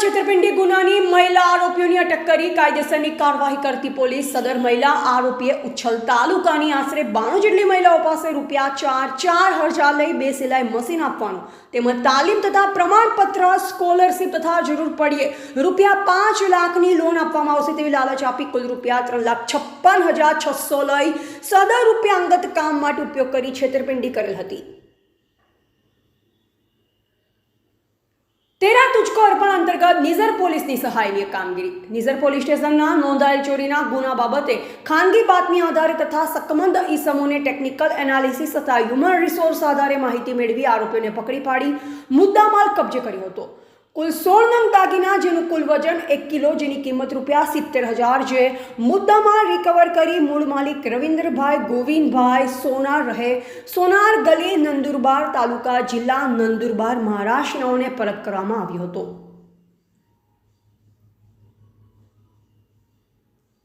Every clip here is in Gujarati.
છેતરપિંડી ગુનાની મહિલા આરોપીઓની અટક કરી કાયદેસરની કાર્યવાહી કરતી પોલીસ સદર મહિલા આરોપીએ ઉછલ તાલુકાની આશરે બાણું જેટલી મહિલાઓ પાસે રૂપિયા ચાર ચાર હજાર લઈ બે સિલાઈ મશીન આપવાનું તેમજ તાલીમ તથા પ્રમાણપત્ર, સ્કોલરશીપ તથા જરૂર પડીએ રૂપિયા પાંચ લાખની લોન આપવામાં આવશે તેવી લાલચ આપી કુલ રૂપિયા ત્રણ લાખ છપ્પન હજાર છસો લઈ સદર રૂપિયા અંગત કામ માટે ઉપયોગ કરી છેતરપિંડી કરેલ હતી. તેરા તુચકો અર્પણ અંતર્ગત નિઝર પોલીસની સહાયની કામગીરી. નિઝર પોલીસ સ્ટેશનના નોંધાયેલ ચોરીના ગુના બાબતે ખાનગી બાતમી આધારે તથા સકમંદ ઈસમોને ટેકનિકલ એનાલિસિસ તથા હ્યુમન રિસોર્સ આધારે માહિતી મેળવી આરોપીઓને પકડી પાડી મુદ્દામાલ કબજે કર્યો હતો. કુલ સોળ નંગ દાગીના, જેનું કુલ વજન એક કિલો, જેની કિંમત રૂપિયા સિત્તેર હજાર જે મુદ્દામાં રિકવર કરી મૂળ માલિક રવિન્દ્રભાઈ ગોવિંદભાઈ સોનાર રહે. સોનાર ગલી નંદુરબાર તાલુકા, જિલ્લા નંદુરબાર, મહારાષ્ટ્રને પરત કરવામાં આવ્યો હતો.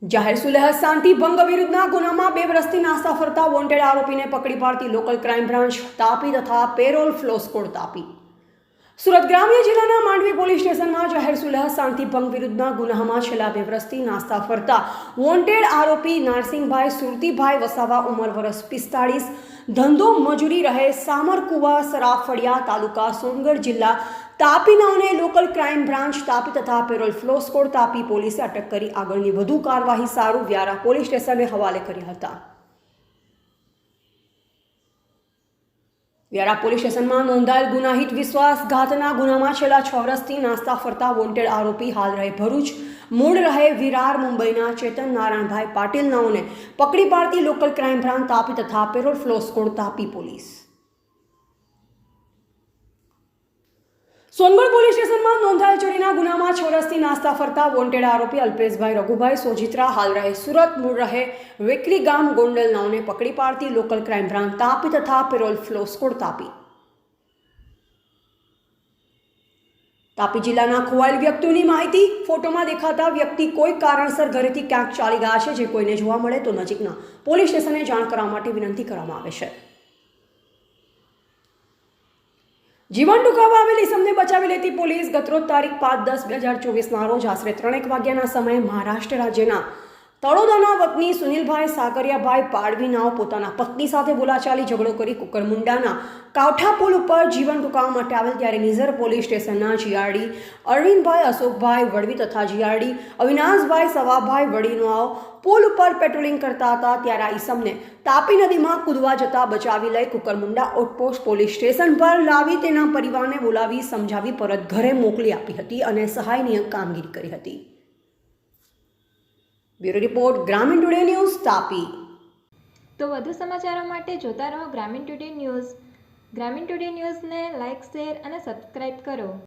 જાહેર સુલેહ શાંતિ ભંગ વિરુદ્ધના ગુનામાં બે વર્ષથી નાસ્તા ફરતા વોન્ટેડ આરોપીને પકડી પાડતી લોકલ ક્રાઇમ બ્રાન્ચ તાપી તથા parole furlough squad Tapi. Surat ગ્રામ્ય જિલ્લાના માંડવી પોલીસ સ્ટેશનમાં જાહેર સુલહ શાંતિ ભંગ વિરુદ્ધના ગુનામાં છેલ્લા બે વર્ષથી નાસ્તા ફરતા વોન્ટેડ આરોપી નારસિંહભાઈ સુરતીભાઈ વસાવા ઉંમર વર્ષ પિસ્તાળીસ, ધંધો મજૂરી રહે સામરકુવા સરાફળિયા તાલુકા સોનગઢ જિલ્લા તાપીનાઓને લોકલ ક્રાઇમ બ્રાન્ચ તાપી તથા પેરોલ ફ્લો સ્કોડ તાપી પોલીસે અટક કરી આગળની વધુ કાર્યવાહી સારું વ્યારા પોલીસ સ્ટેશને હવાલે કર્યા હતા. વ્યારા પોલીસ સ્ટેશનમાં નોંધાયેલ ગુનાહિત વિશ્વાસઘાતના ગુનામાં છેલ્લા છ વર્ષથી નાસ્તા ફરતા વોન્ટેડ આરોપી હાલ રહે ભરૂચ. મૂળ રહે વિરાર મુંબઈના ચેતન નારાયણભાઈ પાટીલ નાઓને પકડી પાડતી લોકલ ક્રાઇમ બ્રાન્ચ તાપી તથા parole furlough squad Tapi police. Songadh police સ્ટેશનમાં નોંધાયેલ ચોરીના ગુનામાં છ વર્ષથી નાસ્તા ફરતા વોન્ટેડ આરોપી અલ્પેશભાઈ રઘુભાઈ સોજિત્રા હાલ રહે સુરત, મૂળ રહે વેકરી ગામ ગોંડલ નાઓને પકડી પાડતી લોકલ ક્રાઇમ બ્રાન્ચ તાપી તથા parole furlough squad Tapi. Tapi જિલ્લાના ખોવાયેલ વ્યક્તિઓની માહિતી ફોટોમાં દેખાતા વ્યક્તિ કોઈ કારણસર ઘરેથી ક્યાંક ચાલી ગયા છે, જે કોઈને જોવા મળે તો નજીકના પોલીસ સ્ટેશને જાણ કરવા માટે વિનંતી કરવામાં આવે છે. જીવન ટૂંકાવા આવેલી ઇસમને બચાવી લેતી પોલીસ ગતરોજ તારીખ પાંચ દસ બે હજાર ચોવીસના રોજ આશરે ત્રણેક વાગ્યાના સમયે મહારાષ્ટ્ર રાજ્યના તળોદાના વતની સુનિલભાઈ સાકરિયાભાઈ પાડવીનાઓ પોતાના પત્ની સાથે બોલાચાલી ઝઘડો કરી કુકરમુંડાના કાવઠા પુલ ઉપર જીવન ટૂંકાવવા માટે આવેલ ત્યારે નિઝર પોલીસ સ્ટેશનના જીઆરડી અરવિંદભાઈ અશોકભાઈ વડવી તથા જીઆરડી અવિનાશભાઈ સવાભાઈ વડીનાઓ પુલ ઉપર પેટ્રોલિંગ કરતા હતા. ત્યારે આ ઈસમને તાપી નદીમાં કૂદવા જતા બચાવી લઈ કુકરમુંડા આઉટપોસ્ટ પોલીસ સ્ટેશન પર લાવી તેના પરિવારને બોલાવી સમજાવી પરત ઘરે મોકલી આપી હતી અને સહાયની કામગીરી કરી હતી. Bureau report, Gramin today news, Tapi. તો વધુ સમાચારો માટે જોતા રહો Gramin today news. Gramin today ન્યૂઝને લાઇક શેર અને સબસ્ક્રાઇબ કરો.